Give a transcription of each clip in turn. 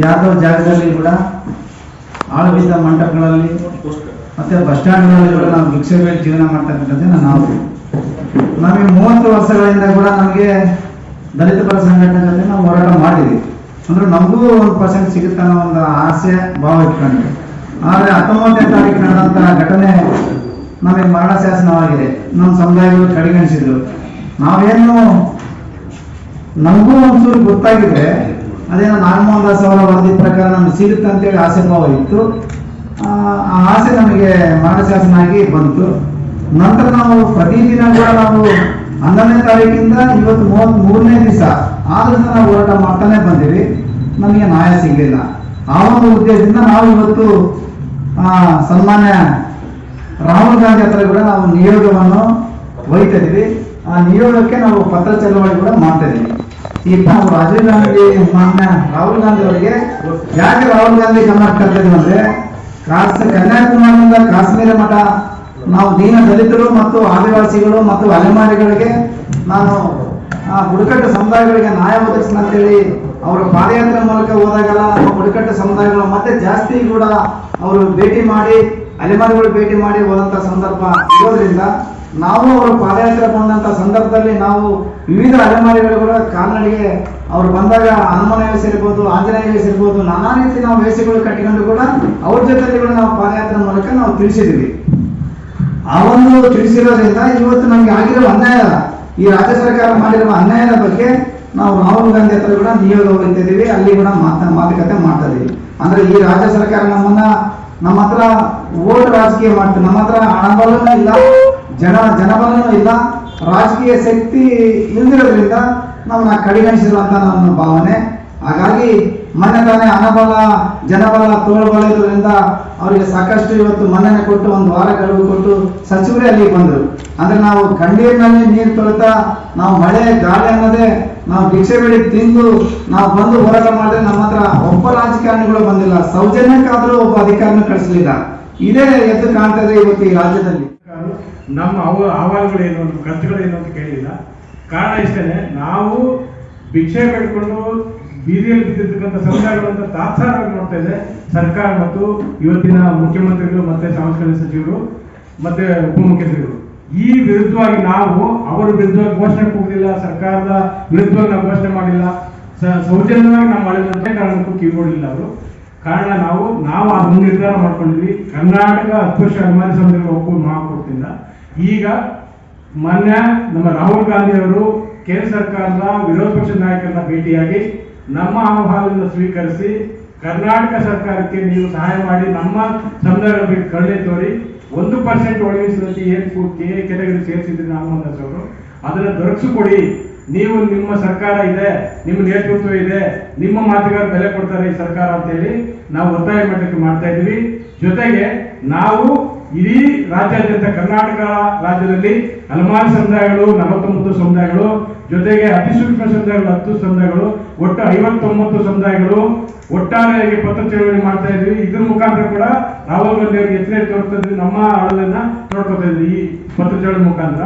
ಯಾವ್ದೋ ಜಾಗದಲ್ಲಿ ಕೂಡ ಆಳವಿದ್ದ ಮಂಟಪಗಳಲ್ಲಿ ಮತ್ತೆ ಬಸ್ ಸ್ಟ್ಯಾಂಡ್ಗಳಲ್ಲಿ ಕೂಡ ನಾವು ಭಿಕ್ಷೆ ಮೇಲೆ ಜೀವನ ಮಾಡ್ತಕ್ಕಂಥದ್ದನ್ನ ನಾವು ನಮಗೆ ಮೂವತ್ತು ವರ್ಷಗಳಿಂದ ಕೂಡ ನಮಗೆ ದಲಿತ ಪರ ಸಂಘಟನೆ ನಾವು ಹೋರಾಟ ಮಾಡಿದ್ವಿ ಅಂದ್ರೆ ನಮಗೂ ಒಂದು ಪರ್ಸೆಂಟ್ ಸಿಗುತ್ತೆ ಅನ್ನೋ ಒಂದು ಆಸೆ, ಭಾವ ಇಟ್ಕೊಂಡ್ವಿ ಆದರೆ ಹತ್ತೊಂಬತ್ತನೇ ತಾರೀಕು ನಡೆದಂತಹ ಘಟನೆ ನಮಗೆ ಮರಣ ಶಾಸನವಾಗಿದೆ ನಮ್ಮ ಸಮುದಾಯಗಳು ಕಡೆಗಣಿಸಿದ್ರು. ನಾವೇನು ನಮಗೂ ಒಂಚೂರು ಗೊತ್ತಾಗಿದೆ ಅದೇನೋ ನಾಗಮೋಹನ್ ದಾಸ್ ಅವರ ವರದಿ ಪ್ರಕಾರ ನಮ್ಗೆ ಸಿಗುತ್ತೆ ಅಂತೇಳಿ ಆಸೆ ಭಾವ ಇತ್ತು ಆ ಆಸೆ ನಮಗೆ ಮರಣಶಾಸನಾಗಿ ಬಂತು. ನಂತರ ನಾವು ಪ್ರತಿದಿನ ಕೂಡ ನಾವು ಹನ್ನೊಂದನೇ ತಾರೀಕಿಂದ ಇವತ್ತು ಮೂವತ್ತ್ ಮೂರನೇ ದಿವಸ ಆದ್ರಿಂದ ನಾವು ಹೋರಾಟ ಮಾಡ್ತಾನೆ ಬಂದಿವಿ. ನಮಗೆ ನ್ಯಾಯ ಸಿಗಲಿಲ್ಲ. ಆ ಒಂದು ಉದ್ದೇಶದಿಂದ ನಾವು ಇವತ್ತು ಸನ್ಮಾನ್ಯ ರಾಹುಲ್ ಗಾಂಧಿ ಹತ್ರ ಕೂಡ ನಾವು ನಿಯೋಗವನ್ನು ಒಯ್ತಾ ಇದೀವಿ. ಆ ನಿಯೋಗಕ್ಕೆ ನಾವು ಪತ್ರ ಚಲುವಳಿ ಕೂಡ ಮಾಡ್ತಾ ಇದೀವಿ. ಈ ನಾವು ರಾಜೀವ್ ಗಾಂಧಿ, ಮಾನ್ಯ ರಾಹುಲ್ ಗಾಂಧಿ ಅವರಿಗೆ ಯಾಕೆ ರಾಹುಲ್ ಗಾಂಧಿ ಗಮನ ಅಂದ್ರೆ ಕಾಸ್ ಕನ್ಯಾಕುಮಾರಿಯಿಂದ ಕಾಶ್ಮೀರ ಮಠ, ನಾವು ದೀನ ದಲಿತರು ಮತ್ತು ಆದಿವಾಸಿಗಳು ಮತ್ತು ಅಲೆಮಾರಿಗಳಿಗೆ ನಾನು, ಆ ಬುಡಕಟ್ಟು ಸಮುದಾಯಗಳಿಗೆ ನ್ಯಾಯ ಒದಗಿಸ್ತಾ ಅಂತ ಹೇಳಿ ಅವರು ಪಾದಯಾತ್ರೆ ಮೂಲಕ ಹೋದಾಗೆಲ್ಲ ನಮ್ಮ ಬುಡಕಟ್ಟು ಸಮುದಾಯಗಳು ಮತ್ತೆ ಜಾಸ್ತಿ ಕೂಡ ಅವರು ಭೇಟಿ ಮಾಡಿ, ಅಲೆಮಾರಿಗಳು ಭೇಟಿ ಮಾಡಿ ಹೋದಂತ ಸಂದರ್ಭ ಇರೋದ್ರಿಂದ ನಾವು ಅವರು ಪಾದಯಾತ್ರೆ ಬಂದಂತ ಸಂದರ್ಭದಲ್ಲಿ ನಾವು ವಿವಿಧ ಅಲೆಮಾರಿಗಳು ಕೂಡ ಕಾಲ್ನಡಿಗೆ ಅವ್ರು ಬಂದಾಗ ಹನುಮಾನ ವೇಸ್ ಇರ್ಬೋದು ಆಂಜನೇಯ ವೇಸ್ ಇರ್ಬೋದು ನಾನಾ ರೀತಿ ನಾವು ವೇಷಗಳು ಕಟ್ಟಿಕೊಂಡು ಕೂಡ ಅವ್ರ ಜೊತೆಲಿ ಕೂಡ ನಾವು ಪಾದಯಾತ್ರೆ ಮೂಲಕ ನಾವು ತಿಳಿಸಿದ್ವಿ ಆ ಒಂದು ತಿಳಿಸಿರೋದ್ರಿಂದ ಇವತ್ತು ನಮ್ಗೆ ಆಗಿರೋ ಅನ್ಯಾಯ, ಈ ರಾಜ್ಯ ಸರ್ಕಾರ ಮಾಡಿರುವ ಅನ್ಯಾಯದ ಬಗ್ಗೆ ನಾವು ರಾಹುಲ್ ಗಾಂಧಿ ಹತ್ರ ಕೂಡ ನಿಯೋಗ ಹೋಗ್ತಿದ್ದೀವಿ, ಅಲ್ಲಿ ಕೂಡ ಮಾತ, ಮಾತುಕತೆ ಮಾಡ್ತಾ ಇದೀವಿ. ಅಂದ್ರೆ ಈ ರಾಜ್ಯ ಸರ್ಕಾರ ನಮ್ಮನ್ನ, ನಮ್ಮ ಹತ್ರ ಓಟ್ ರಾಜಕೀಯ ಮಾಡ್ತೀವಿ ನಮ್ಮ ಹತ್ರ ಹಣಬಲನೂ ಇಲ್ಲ, ಜನ, ಜನಬಲನೂ ಇಲ್ಲ ರಾಜಕೀಯ ಶಕ್ತಿ ಇಲ್ದಿರೋದ್ರಿಂದ ನಮ್ಮನ್ನ ಅಂತ ನನ್ನ ಭಾವನೆ. ಹಾಗಾಗಿ ಮನೆ ತಾನೇ ಹಣಬಲ, ಜನಬಲ, ತೋಳ್ಬಲ ಇರೋದ್ರಿಂದ ಅವರಿಗೆ ಸಾಕಷ್ಟು ಇವತ್ತು ಮನ್ನಣೆ ಕೊಟ್ಟು ಒಂದು ವಾರ ಗಡುವು ಕೊಟ್ಟು ಸಚಿವರೇ ಅಲ್ಲಿಗೆ ಬಂದರು. ಅಂದ್ರೆ ನಾವು ಕಂಡೀರಿನಲ್ಲಿ ನೀರು ತೊಳಿತಾ, ನಾವು ಮಳೆ, ಗಾಳಿ ಅನ್ನೋದೇ ನಾವು ಭಿಕ್ಷೆ ಬೇಡಿ ತಿಂದು ನಾವು ಬಂದು ಹೋರಾಟ ಮಾಡಿದ್ರೆ ನಮ್ಮ ಹತ್ರ ಒಬ್ಬ ರಾಜಕಾರಣಿಗಳು ಬಂದಿಲ್ಲ. ಸೌಜನ್ಯಕ್ಕಾದ್ರೂ ಒಬ್ಬ ಅಧಿಕಾರಿನೂ ಕಳಿಸಲಿಲ್ಲ. ಇದೇ ಎದ್ದು ಕಾಣ್ತದೆ ಇವತ್ತು ಈ ರಾಜ್ಯದಲ್ಲಿ. ನಮ್ಮ ಅವ ಅಹವಾಲುಗಳೇನು ನಮ್ಮ ಖರ್ಚುಗಳೇನು ಅಂತ ಕೇಳಿಲ್ಲ. ಕಾರಣ ಇಷ್ಟೇ ನಾವು ಭಿಕ್ಷೆ ಬೇಡ್ಕೊಂಡು ಬೀದಿಯಲ್ಲಿ ಬಿದ್ದಿರ್ತಕ್ಕಂಥ ಸಮುದಾಯಗಳಂತ ತಾತ್ಸಾರವಾಗಿ ನೋಡ್ತಾ ಇದೆ ಸರ್ಕಾರ ಮತ್ತು ಇವತ್ತಿನ ಮುಖ್ಯಮಂತ್ರಿಗಳು ಮತ್ತೆ ಸಾಂಸ್ಕೃತಿಕ ಸಚಿವರು ಮತ್ತೆ ಉಪಮುಖ್ಯಮಂತ್ರಿಗಳು, ಈ ವಿರುದ್ಧವಾಗಿ ನಾವು ಅವರ ವಿರುದ್ಧವಾಗಿ ಘೋಷಣೆ ಹೋಗಲಿಲ್ಲ ಸರ್ಕಾರದ ವಿರುದ್ಧವಾಗಿ ನಾವು ಘೋಷಣೆ ಮಾಡಿಲ್ಲ ಸೌಜನ್ಯವಾಗಿ ನಾವು ಮಾಡಿದಂತೆ ಕಾರಣಕ್ಕೂ ಕಿವಿಗೊಡಲಿಲ್ಲ ಅವರು. ಕಾರಣ ನಾವು ನಾವು ಅದನ್ನು ನಿರ್ಧಾರ ಮಾಡ್ಕೊಂಡಿದ್ವಿ. ಕರ್ನಾಟಕ ಅಸ್ಪೃಶ್ಯ ಅಭಿಮಾನಿ ಸಂಘಗಳ ಒಪ್ಪು ಮಹಾಕೂಟದಿಂದ ಈಗ ಮೊನ್ನೆ ನಮ್ಮ ರಾಹುಲ್ ಗಾಂಧಿ ಅವರು ಕೇಂದ್ರ ಸರ್ಕಾರದ ವಿರೋಧ ಪಕ್ಷದ ನಾಯಕರನ್ನ ಭೇಟಿಯಾಗಿ ನಮ್ಮ ಆಹ್ವಾನವನ್ನು ಸ್ವೀಕರಿಸಿ ಕರ್ನಾಟಕ ಸರ್ಕಾರಕ್ಕೆ ನೀವು ಸಹಾಯ ಮಾಡಿ ನಮ್ಮ ಸಮುದಾಯಗಳ ಕರುಣೆ ತೋರಿ ಒಂದು ಪರ್ಸೆಂಟ್ ಒಳಗಿಸುವಂತೆ ಏನು ಕೆಟಗರಿ ಸೇರಿಸಿದ್ರಿ ನಾಗಮೋಹನ್ ದಾಸ್ ಅವರು, ಅದನ್ನು ದೊರಕಿಸಿಕೊಡಿ. ನೀವು ನಿಮ್ಮ ಸರ್ಕಾರ ಇದೆ, ನಿಮ್ಮ ನೇತೃತ್ವ ಇದೆ, ನಿಮ್ಮ ಮಾತುಗಾರ ಬೆಲೆ ಕೊಡ್ತಾರೆ ಈ ಸರ್ಕಾರ ಅಂತೇಳಿ ನಾವು ಒತ್ತಾಯ ಮಾಡಲಿಕ್ಕೆ ಮಾಡ್ತಾ ಇದ್ದೀವಿ. ಜೊತೆಗೆ ನಾವು ಇಡೀ ರಾಜ್ಯಾದ್ಯಂತ ಕರ್ನಾಟಕ ರಾಜ್ಯದಲ್ಲಿ ಹಲವಾರು ಸಮುದಾಯಗಳು, ನಲವತ್ತೊಂಬತ್ತು ಸಮುದಾಯಗಳು, ಜೊತೆಗೆ ಅತಿ ಸೂಕ್ಷ್ಮ ಸಮುದಾಯಗಳು, ಹತ್ತು ಸಮುದಾಯಗಳು, ಒಟ್ಟು ಐವತ್ತೊಂಬತ್ತು ಸಮುದಾಯಗಳು ಒಟ್ಟಾರೆಯಾಗಿ ಪತ್ರ ಚಳವಳಿ ಮಾಡ್ತಾ ಇದ್ವಿ. ಇದ್ರ ಮುಖಾಂತರ ಕೂಡ ರಾಹುಲ್ ಗಾಂಧಿ ಅವರಿಗೆ ಎಚ್ಚರಿಕೆ ತೋರ್ತಾ ಇದ್ವಿ. ನಮ್ಮ ಅಳಲನ್ನ ನೋಡ್ಕೊತಾ ಇದ್ವಿ ಈ ಪತ್ರ ಚಳವಳಿ ಮುಖಾಂತರ.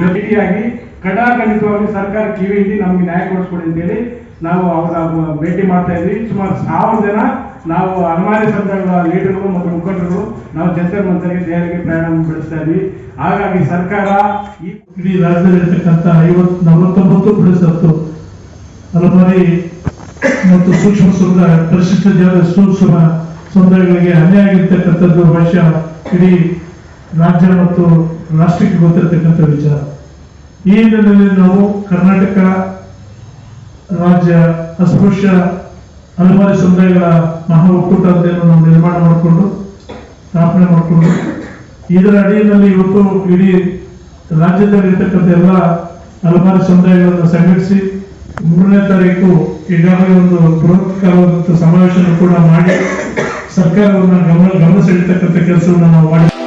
ಜೊತೆಯಾಗಿ ಕಡಾಖಂಡಿತವಾಗಿ ಸರ್ಕಾರ ಕಿವಿ ಹಿಂಡಿ ನಮ್ಗೆ ನ್ಯಾಯ ಕೊಡಿಸ್ಕೊಡಿ ಅಂತೇಳಿ ನಾವು ಅವರ ಭೇಟಿ ಮಾಡ್ತಾ ಇದ್ವಿ. ಸುಮಾರು ಸಾವಿರ ಜನ ನಾವು ಅನುಮಾನಿ ಸಮುದಾಯಗಳ ಲೀಡರ್ಗಳು ಮತ್ತು ಮುಖಂಡರು ನಾವು ಜನತೆ ಮಂತ್ರಿಗೆ ದೆಹಲಿಗೆ ಪ್ರಯಾಣ ಬೆಳೆಸ್ತಾ ಇದ್ವಿ. ಹಾಗಾಗಿ ಸರ್ಕಾರ ಈ ಇಡೀ ರಾಜ್ಯದಲ್ಲಿರ್ತಕ್ಕಂಥ ಐವತ್ತು ನಲವತ್ತೊಂಬತ್ತು ಪ್ರತಿಶತ್ತು ಹಲವಾರಿ ಮತ್ತು ಸೂಕ್ಷ್ಮ ಸುಂದರ ಪರಿಶಿಷ್ಟ ಜನ ಸೂಕ್ಷ್ಮ ಸಮುದಾಯಗಳಿಗೆ ಅನ್ಯಾಯ ಆಗಿರ್ತಕ್ಕಂಥದ್ದು ಇಡೀ ರಾಜ್ಯ ಮತ್ತು ರಾಷ್ಟ್ರಕ್ಕೆ ಗೊತ್ತಿರತಕ್ಕಂಥ ವಿಚಾರ. ಈ ಹಿನ್ನೆಲೆಯಲ್ಲಿ ನಾವು ಕರ್ನಾಟಕ ರಾಜ್ಯ ಅಸ್ಪೃಶ್ಯ ಹಲವಾರು ಸಮುದಾಯಗಳ ಮಹಾ ಒಕ್ಕೂಟ ನಾವು ನಿರ್ಮಾಣ ಮಾಡಿಕೊಂಡು ಸ್ಥಾಪನೆ ಮಾಡಿಕೊಂಡು ಇದರ ಅಡಿಯಲ್ಲಿ ಇವತ್ತು ಇಡೀ ರಾಜ್ಯದಲ್ಲಿರ್ತಕ್ಕಂಥ ಎಲ್ಲ ಹಲವಾರು ಸಮುದಾಯಗಳನ್ನು ಸಂಘಟಿಸಿ ಮೂರನೇ ತಾರೀಕು ಈಗಾಗಲೇ ಒಂದು ಬೃಹತ್ಕಾರವಾದಂಥ ಸಮಾವೇಶವನ್ನು ಕೂಡ ಮಾಡಿ ಸರ್ಕಾರವನ್ನು ಗಮನ ಗಮನ ಸೆಳೀತಕ್ಕಂಥ ಕೆಲಸವನ್ನು ನಾವು ಮಾಡಿ.